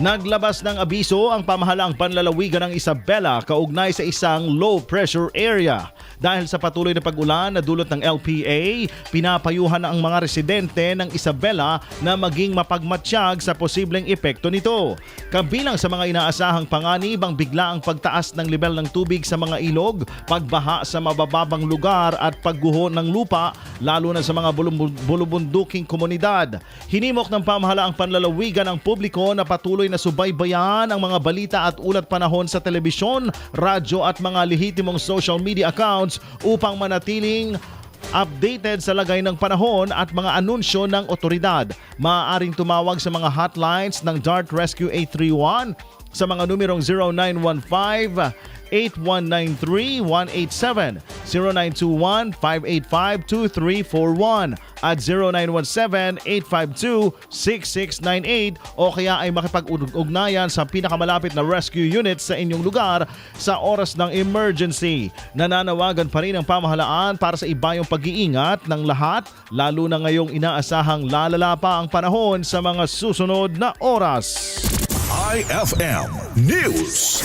Naglabas ng abiso ang pamahalaang panlalawigan ng Isabela kaugnay sa isang low pressure area. Dahil sa patuloy na pag-ulan na dulot ng LPA, pinapayuhan na ang mga residente ng Isabela na maging mapagmatsyag sa posibleng epekto nito. Kabilang sa mga inaasahang panganib ang biglaang pagtaas ng level ng tubig sa mga ilog, pagbaha sa mabababang lugar at pagguho ng lupa lalo na sa mga bulubun- bulubunduking komunidad. Hinimok ng pamahalaang panlalawigan ang publiko na patuloy na subaybayan ang mga balita at ulat panahon sa telebisyon, radyo at mga lehitimong social media accounts upang manatiling updated sa lagay ng panahon at mga anunsyo ng otoridad. Maaaring tumawag sa mga hotlines ng DART Rescue 831 sa mga numerong 0915 8193-187, 0921-585-2341 at 0917-852-6698 o kaya ay makipag-ugnayan sa pinakamalapit na rescue unit sa inyong lugar sa oras ng emergency. Nananawagan pa rin ang pamahalaan para sa ibayong pag-iingat ng lahat lalo na ngayong inaasahang lalala pa ang panahon sa mga susunod na oras. IFM News.